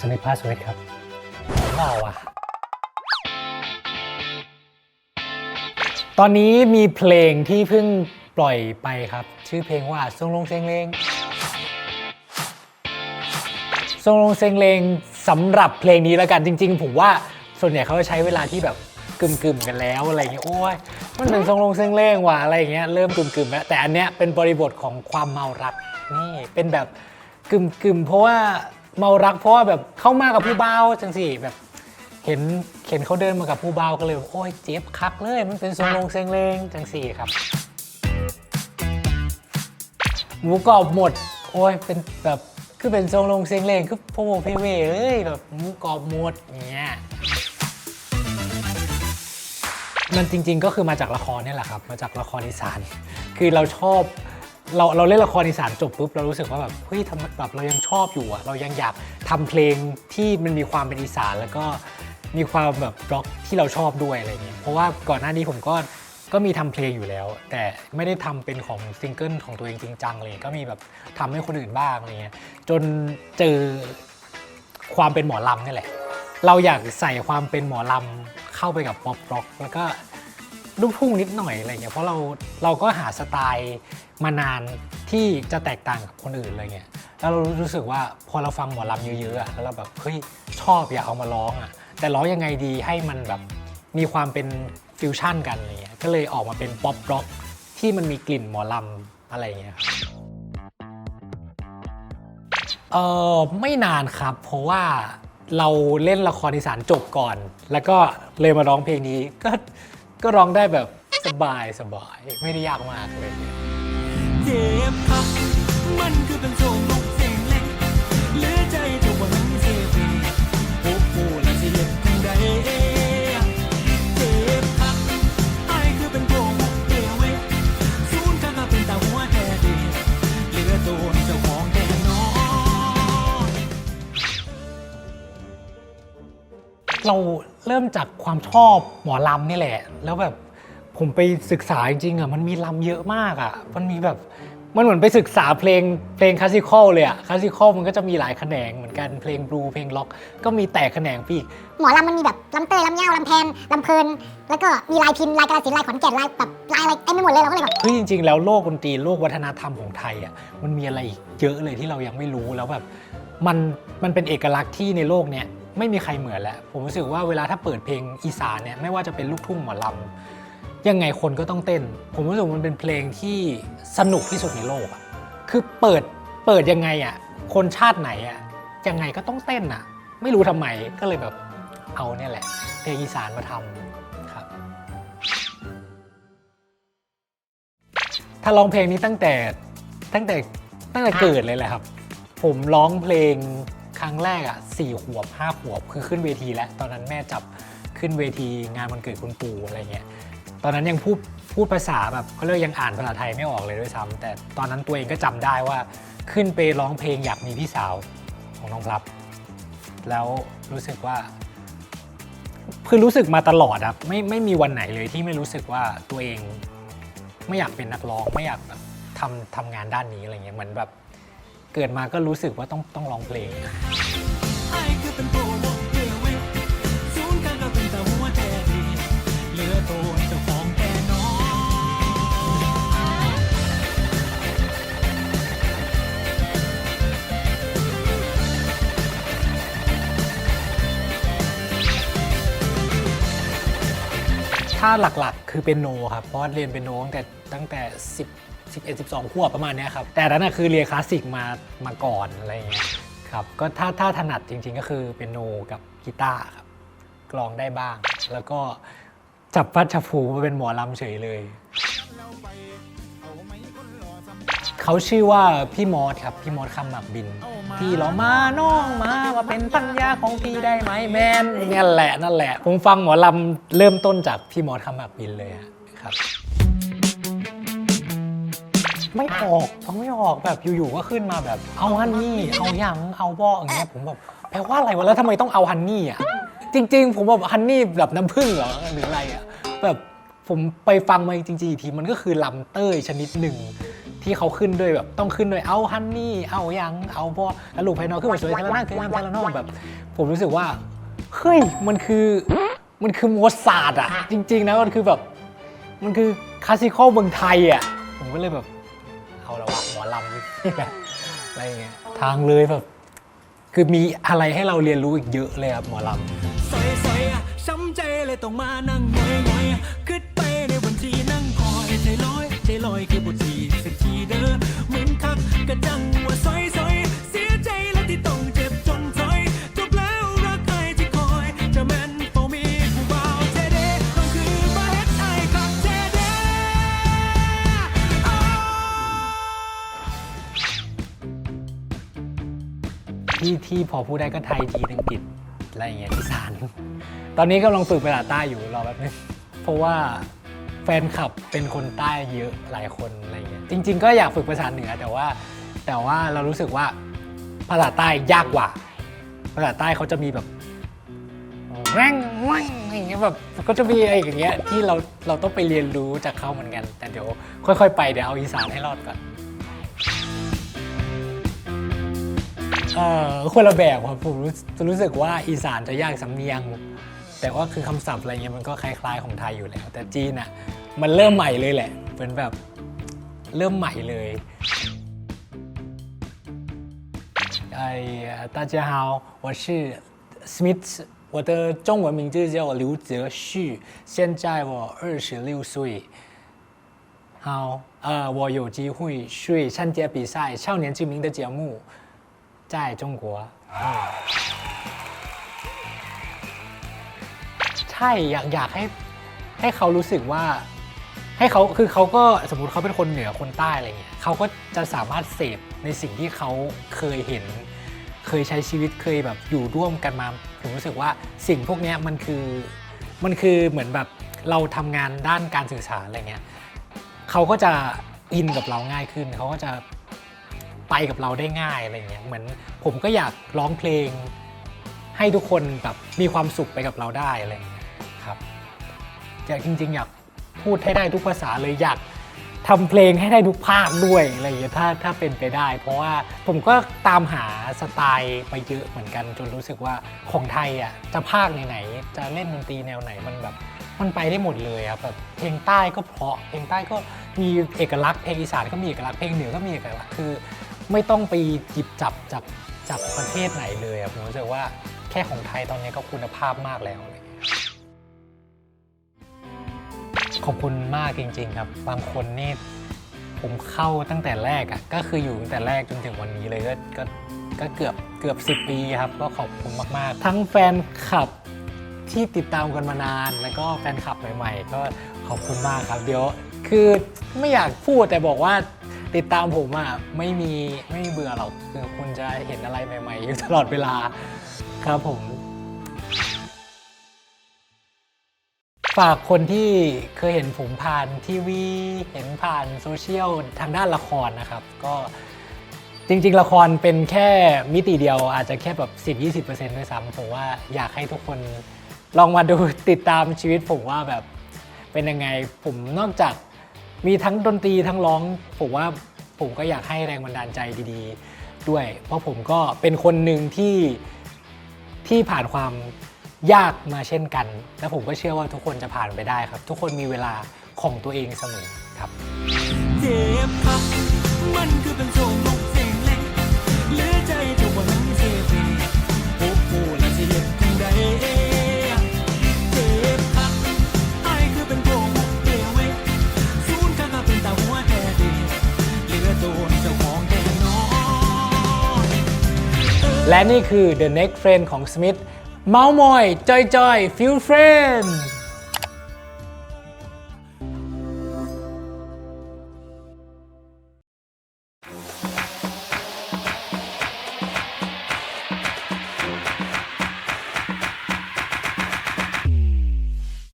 สมิทภาสเวทครับว้าวอะตอนนี้มีเพลงที่เพิ่งปล่อยไปครับ ชื่อเพลงว่าทรงลงเซงเลงทรงลงเซงเลงสำหรับเพลงนี้แล้วกันจริง ๆ ผมว่าส่วนใหญ่เขาจะใช้เวลาที่แบบกึ่มๆกันแล้วอะไรอย่างเงี้ยโอ้ยมันเป็นทรงลงเซงเลงว่ะอะไรอย่างเงี้ยเริ่มกึ่มๆแล้วแต่อันเนี้ยเป็นบริบทของความเมารักนี่เป็นแบบกึ่มๆเพราะว่า เมารักเพราะว่าแบบเข้ามากับผู้เบาจังสิแบบ เห็นเห็นเขาเดินมากับผู้เบาก็เลยแบบโอ้ยเจ็บคักเลย มันเป็นทรงลงเซงเลงจังสี่ครับ หมูกรอบหมด โอ้ยเป็นแบบคือเป็นทรงลงเซงเลงคือพ่อโมเพเวเลยแบบหมูกรอบหมดอย่างเงี้ยมันจริง ๆ ก็คือมาจากละครเนี่ยแหละครับ มาจากละครอีสาน คือเราชอบ เราเราเล่นละครอีสานจบปุ๊บเรารู้สึกว่าแบบเฮ้ยทำไมแบบเรายังชอบอยู่อะเรายังอยากทำเพลงที่มันมีความเป็นอีสาน แล้วก็มีความแบบร็อกที่เราชอบด้วยอะไรเงี้ยเพราะว่าก่อนหน้านี้ผมก็ก็มีทำเพลงอยู่แล้ว แต่ไม่ได้ทำเป็นของซิงเกิลของตัวเองจริงจังเลยก็มีแบบทำให้คนอื่นบ้างอะไรเงี้ยจนเจอความเป็นหมอลำนี่แหละ เราอยากใส่ความเป็นหมอลำเข้าไปกับป๊อปร็อกแล้วก็ ลูกทุ่งนิดหน่อยอะไรเงี้ยเพราะเราเราก็หาสไตล์มานานที่จะแตกต่างกับคนอื่นอะไรเงี้ยแล้วเรารู้สึกว่าพอเราฟังหมอลำเยอะๆอะแล้วเราแบบเฮ้ยชอบอยากเอามาร้องอะแต่ร้องยังไงดีให้มันแบบมีความเป็นฟิวชั่นกันอะไรเงี้ยก็เลยออกมาเป็นป๊อปร็อกที่มันมีกลิ่นหมอลำอะไรเงี้ยครับเออไม่นานครับ เพราะว่าเราเล่นละครอีสานจบก่อน แล้วก็เลยมาร้องเพลงนี้ก็ ก็ร้องได้แบบสบายสบายไม่ได้ยากมากเลย เจ็บครับ มันคือเป็นโศก เราเริ่มจากความชอบหมอลำนี่แหละ แล้วแบบผมไปศึกษาจริงๆอะมันมีลำเยอะมากอะ มันมีแบบมันเหมือนไปศึกษาเพลงเพลงคลาสสิคอลเลยอะคลาสสิคอลมันก็จะมีหลายแขนงเหมือนกันเพลงบลูเพลงล็อก ก็มีแตกแขนงไปอีกหมอลำมันมีแบบลำเตยลำเง่าลำแพนลำเพลิน แล้วก็มีลายพินลายกระสินธุ์ลายขอนแก่นลายแบบลายอะไรเต็มไปหมดเลยเราก็เลยแบบเฮ้ยจริง ๆ แล้วโลกดนตรีโลกวัฒนธรรมของไทยอะมันมีอะไรอีกเยอะเลยที่เรายังไม่รู้แล้วแบบมันมันเป็นเอกลักษณ์ที่ในโลกเนี้ย ไม่มีใครเหมือนแล้วผมรู้สึกว่าเวลาถ้าเปิดเพลงอีสานเนี่ยไม่ว่าจะเป็นลูกทุ่งหมอลำยังไงคนก็ต้องเต้น ผมรู้สึกมันเป็นเพลงที่สนุกที่สุดในโลกอะคือเปิดเปิดยังไงอะคนชาติไหนอะยังไงก็ต้องเต้นอะไม่รู้ทำไมก็เลยแบบเอาเนี่ยแหละ เพลงอีสานมาทำครับ ถ้าร้องเพลงนี้ตั้งแต่ตั้งแต่ตั้งแต่เกิดเลยแหละครับ ผมร้องเพลง ครั้งแรกอะสี่ขวบห้าขวบคือขึ้นเวทีแล้ว ตอนนั้นแม่จับขึ้นเวทีงานวันเกิดคุณปู่อะไรเงี้ยตอนนั้นยังพูดพูดภาษาแบบเขาเรียกยังอ่านภาษาไทยไม่ออกเลยด้วยซ้ำแต่ตอนนั้นตัวเองก็จำได้ว่าขึ้นไปร้องเพลงอยากมีพี่สาวของน้องพลับ แล้วรู้สึกว่าคือรู้สึกมาตลอดอะไม่ไม่มีวันไหนเลยที่ไม่รู้สึกว่าตัวเองไม่อยากเป็นนักร้องไม่อยากแบบทำทำงานด้านนี้อะไรเงี้ยเหมือนแบบ เกิดมาก็รู้สึกว่าต้องต้องร้องเพลงนโพงเอเวศูนย์ข้างก็เป็นตาหัวแท้ดีเหลือตัวเจ้าของแท้น้อยถ้าหลักๆ คือเป็นโนครับ เพราะเรียนเป็นโนตั้งแต่ตั้งแต่10 11 12ขวบประมาณเนี้ยครับ แต่อันนั้นนะคือเรียนคลาสสิกมามาก่อนอะไรเงี้ยครับก็ถ้าถ้าถนัดจริง ๆ ก็คือเป็นโนกับกีตาร์ครับกลองได้บ้าง แล้วก็จับพัดจับผูมาเป็นหมอลำเฉยเลย เขาชื่อว่าพี่มอสครับ พี่มอสคำหมักบิน พี่เรามาน้องมาว่าเป็นปัญญาของพี่ได้ไหมแมนนั่นแหละนั่นแหละ ผมฟังหมอลำเริ่มต้นจากพี่มอสคำหมักบินเลยอะครับ ไม่ออกฟังไม่ออกแบบอยู่ๆก็ขึ้นมาแบบ เอาฮันนี่เอายังเอาบ่ออย่างเงี้ยผมแบบแปลว่าอะไรวะแล้วทำไมต้องเอาฮันนี่อะจริง ๆ ผมแบบฮันนี่แบบน้ำผึ้งเหรอหรืออะไรอะแบบผมไปฟังมาจริงๆอีกทีมันก็คือลำเต้ยชนิดหนึ่ง ที่เขาขึ้นด้วยแบบต้องขึ้นด้วยเอาฮันนี่เอายังเอาพวกกระลูกภายนอกขึ้นมาสวยแต่ละหน้าคืองามแต่ละนอกแบบ ผมรู้สึกว่าเฮ้ยมันคือมันคือโมซาร์ทอะจริง ๆ นะมันคือแบบมันคือคลาสสิคอลเมืองไทยอะผมก็เลยแบบเอา ละวะหมอลำนี่แหละอะไรเงี้ยทางเลยแบบคือมีอะไรให้เราเรียนรู้อีกเยอะเลยครับหมอลำสอยสอยอะช้ำใจเลยต้องมานั่งงอยงอยขึ้นไปในวันที่นั่งคอยใจลอยใจลอยคือบนทีสักทีเด้อเหมือนคักกระจัง พอพูดได้ก็ไทยจีนอังกฤษอะไรอย่างเงี้ยอีสานตอนนี้กำลังฝึกภาษาใต้อยู่รอแป๊บนึงเพราะว่าแฟนคลับเป็นคนใต้เยอะหลายคนอะไรเงี้ยจริง ๆ ก็อยากฝึกภาษาเหนือแต่ว่า แต่ว่าเรารู้สึกว่าภาษาใต้ยากกว่า ภาษาใต้เขาจะมีแบบแร่งแร่งอย่างเงี้ยแบบก็จะมีอะไรอย่างเงี้ยที่เราเราต้องไปเรียนรู้จากเขาเหมือนกัน แต่เดี๋ยวค่อย ๆ ไปเดี๋ยวเอาอีสานให้รอดก่อน เอ่อคนละแบบครับผมรู้รู้สึกว่าอีสานจะยากสำเนียง แต่ว่าคือคำศัพท์อะไรเงี้ยมันก็คล้ายๆของไทยอยู่แล้ว แต่จีนอ่ะมันเริ่มใหม่เลยแหละเหมือนแบบเริ่มใหม่เลยไอ้大家好我是 Smith 我的中文名字叫刘泽旭现在我二十六岁好呃我有机会去参加比赛少年之名的节目 จ่ายจงกัวใช่อยากอยากให้ให้เขารู้สึกว่า ให้เขาคือเขาก็สมมติเขาเป็นคนเหนือคนใต้อะไรเงี้ยเขาก็จะสามารถเสพในสิ่งที่เขาเคยเห็น เคยใช้ชีวิตเคยแบบอยู่ร่วมกันมาผมรู้สึกว่าสิ่งพวกนี้มันคือมันคือเหมือนแบบเราทำงานด้านการสื่อสารอะไรเงี้ยเขาก็จะอินกับเราง่ายขึ้น เขาก็จะ ไปกับเราได้ง่ายอะไรเงี้ยเหมือนผมก็อยากร้องเพลง ให้ทุกคนแบบมีความสุขไปกับเราได้อะไรเงี้ยครับอยากจริง ๆ อยากพูดให้ได้ทุกภาษาเลยอยากทำเพลงให้ได้ทุกภาคด้วยอะไรอย่างเงี้ยถ้าถ้าเป็นไปได้ เพราะว่าผมก็ตามหาสไตล์ไปเยอะเหมือนกัน จนรู้สึกว่าของไทยอะจะภาคไหนๆจะเล่นดนตรีแนวไหนมันแบบมันไปได้หมดเลยครับแบบเพลงใต้ก็เพราะเพลงใต้ก็มีเอกลักษณ์เพลงอีสานก็มีเอกลักษณ์เพลงเหนือก็มีเอกลักษณ์คือ ไม่ต้องไปหยิบจับจากจากประเทศไหนเลยอะผมรู้สึกว่าแค่ของไทยตอนนี้ก็คุณภาพมากแล้วเงี้ยขอบคุณมากจริง ๆ ครับ บางคนนี่ผมเข้าตั้งแต่แรกอะก็คืออยู่ตั้งแต่แรกจนถึงวันนี้เลยก็ก็ก็เกือบเกือบ 10 ปีครับ ก็ขอบคุณมาก ๆ ทั้งแฟนคลับที่ติดตามกันมานาน แล้วก็แฟนคลับใหม่ ๆ ก็ขอบคุณมากครับ เดี๋ยว คือไม่อยากพูดแต่บอกว่า ติดตามผมอะไม่มีไม่มีเบื่อหรอกคือคุณจะเห็นอะไรใหม่ ๆ อยู่ตลอดเวลาครับผม ฝากคนที่เคยเห็นผมผ่านทีวี เห็นผ่านโซเชียลทางด้านละครนะครับ ก็จริง ๆ ละครเป็นแค่มิติเดียวอาจจะแค่แบบ 10-20%ด้วยซ้ำผมว่าอยากให้ทุกคนลองมาดูติดตามชีวิตผมว่าแบบเป็นยังไงผมนอกจาก มีทั้งดนตรีทั้งร้อง ผมว่าผมก็อยากให้แรงบันดาลใจดีๆ ด้วย เพราะผมก็เป็นคนหนึ่งที่ที่ผ่านความยากมาเช่นกัน และผมก็เชื่อว่าทุกคนจะผ่านไปได้ครับ ทุกคนมีเวลาของตัวเองเสมอครับ เจ็บครับ มันคือเป็นโและนี่คือ The Next Friend ของ Smith เมาส์มอยจอยจอยฟิลเฟรน